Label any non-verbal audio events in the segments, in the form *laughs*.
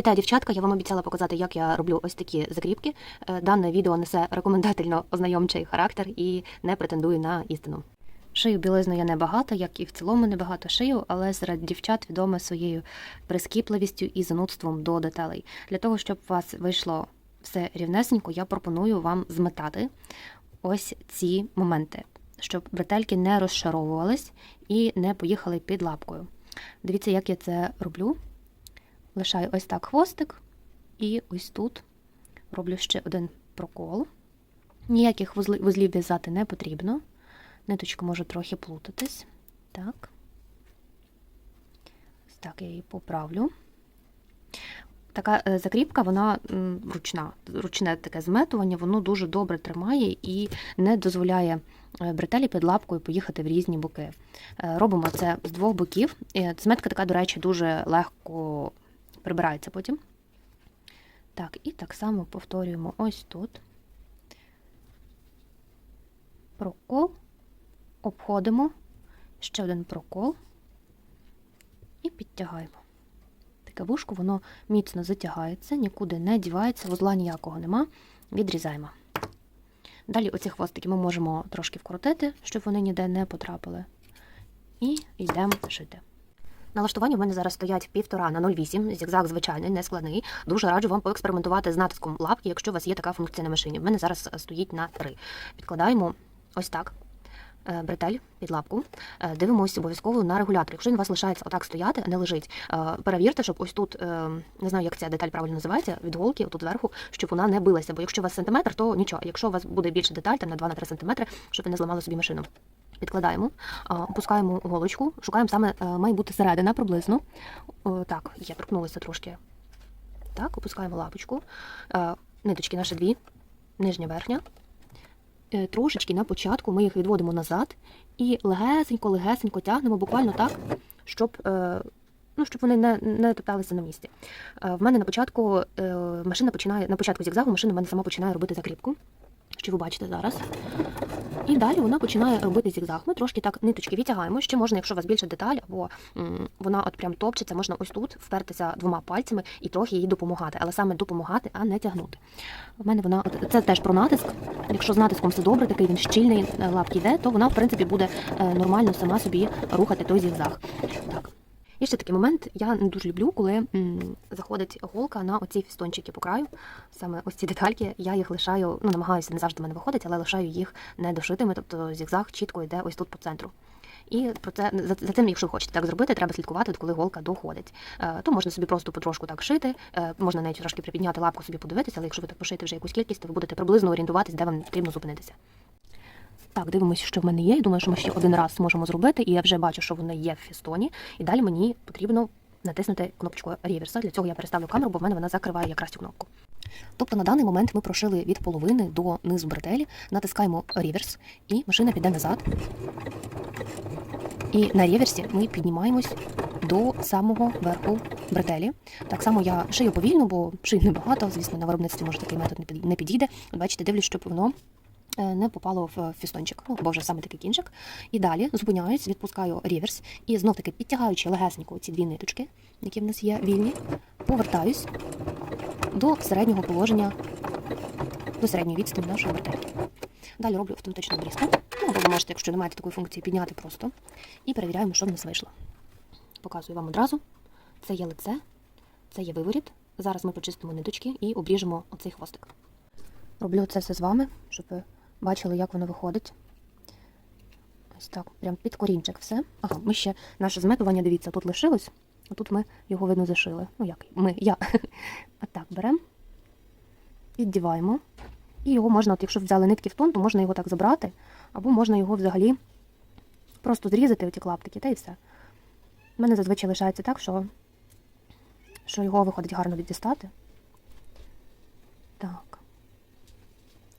Вітаю, дівчатка! Я вам обіцяла показати, як я роблю ось такі закріпки. Е, Дане відео несе рекомендательно ознайомчий характер і не претендує на істину. Шию білизну я небагато, як і в цілому небагато шию, але серед дівчат відома своєю прискіпливістю і занудством до деталей. Для того, щоб у вас вийшло все рівнесенько, я пропоную вам зметати ось ці моменти, щоб бретельки не розшаровувались і не поїхали під лапкою. Дивіться, як я це роблю. Лишаю ось так хвостик, і ось тут роблю ще один прокол. Ніяких вузлів в'язати не потрібно. Ниточка може трохи плутатись. Так. Ось так я її поправлю. Така е, закріпка, вона ручна. Ручне таке зметування, воно дуже добре тримає і не дозволяє е, бретелі під лапкою поїхати в різні боки. Е, Робимо це з двох боків. Зметка така, до речі, дуже легко прибирається потім. Так, і так само повторюємо ось тут. Прокол, обходимо, ще один прокол і підтягаємо. Таке вушко, воно міцно затягається, нікуди не дівається, вузла ніякого нема. Відрізаємо. Далі оці хвостики ми можемо трошки вкрутити, щоб вони ніде не потрапили. І йдемо шити. Налаштування в мене зараз стоять 1,5 на 0,8, зігзаг звичайний, не складний. Дуже раджу вам поекспериментувати з натиском лапки, якщо у вас є така функція на машині. В мене зараз стоїть на 3. Підкладаємо ось так. е, Бретель під лапку, Е, дивимося обов'язково на регулятор. Якщо він у вас лишається отак стояти, не лежить, е, перевірте, щоб ось тут, е, не знаю, як ця деталь правильно називається, від голки, тут зверху, щоб вона не билася. Бо якщо у вас сантиметр, то нічого. Якщо у вас буде більше деталь, там на 2-3 сантиметри, щоб ви не зламали собі машину. Підкладаємо, опускаємо голочку, шукаємо саме, е, має бути середина приблизно. Так, я торкнулася трошки. Так, опускаємо лапочку. Е, Ниточки наші дві, нижня верхня. Е, Трошечки на початку ми їх відводимо назад і легесенько-легесенько тягнемо буквально так, щоб, ну, щоб вони не, не топталися на місці. В мене на початку машина починає, на початку зігзагу машина в мене сама починає робити закріпку, що ви бачите зараз. І далі вона починає робити зігзаг. Ми трошки так ниточки відтягаємо. Ще можна, якщо у вас більше деталь, або м, вона от прям топчеться, можна ось тут впертися двома пальцями і трохи їй допомагати, але саме допомагати, а не тягнути. У мене вона це теж про натиск. Якщо з натиском все добре, такий він щільний е, лапки йде, то вона в принципі буде е, нормально сама собі рухати той зігзаг. Так. І ще такий момент, я не дуже люблю, коли заходить голка на оці фістончики по краю. Саме ось ці детальки, я їх лишаю, ну намагаюся, не завжди в мене виходить, але лишаю їх недошитими, тобто зігзаг чітко йде ось тут по центру. І про це за, за цим, якщо хочете так зробити, треба слідкувати, коли голка доходить. Е, то можна собі просто потрошку так шити, е, можна навіть трошки припідняти лапку собі подивитися, але якщо ви так пошите вже якусь кількість, то ви будете приблизно орієнтуватись, де вам потрібно зупинитися. Так, дивимося, що в мене є. Я думаю, що ми ще один раз зможемо зробити, і я вже бачу, що воно є в фістоні. І далі мені потрібно натиснути кнопочку реверса. Для цього я переставлю камеру, бо в мене вона закриває якраз цю кнопку. Тобто на даний момент ми прошили від половини до низу бретелі, натискаємо реверс, і машина піде назад. І на реверсі ми піднімаємось до самого верху бретелі. Так само я шию повільно, бо шию небагато. Звісно, на виробництві може такий метод не підійде. Бачите, дивлюсь, щоб воно не попало в фістончик, ну, бо вже саме такий кінчик. І далі зупиняюсь, відпускаю реверс і знов таки підтягаючи легесенько ці дві ниточки, які в нас є вільні, повертаюсь до середнього положення, до середньої відстані нашої бретельки. Далі роблю автоматичну обрізку. Ну, або ви можете, якщо не маєте такої функції, підняти просто. І перевіряємо, що в нас вийшло. Показую вам одразу. Це є лице, це є виворіт. Зараз ми почистимо ниточки і обріжемо оцей хвостик. Роблю це все з вами, щоб бачили, як воно виходить. Ось так, прям під корінчик все. Ага, ми ще наше зметування, дивіться, тут лишилось, а тут ми його видно зашили. Ну як, ми, я. *laughs* А так, беремо, піддіваємо. І його можна, от якщо взяли нитки в тон, то можна його так забрати, або можна його взагалі просто зрізати оті клаптики, та і все. У мене зазвичай лишається так, що, що його виходить гарно віддістати. Так.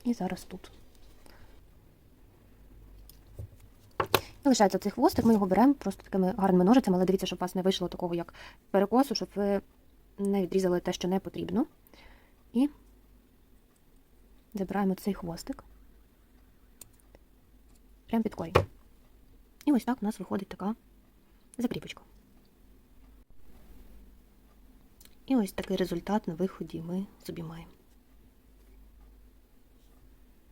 І зараз тут. І лишається цей хвостик, ми його беремо просто такими гарними ножицями, але дивіться, щоб у вас не вийшло такого, як перекосу, щоб ви не відрізали те, що не потрібно. І забираємо цей хвостик. Прямо під корінь. І ось так у нас виходить така закріпочка. І ось такий результат на виході ми собі маємо.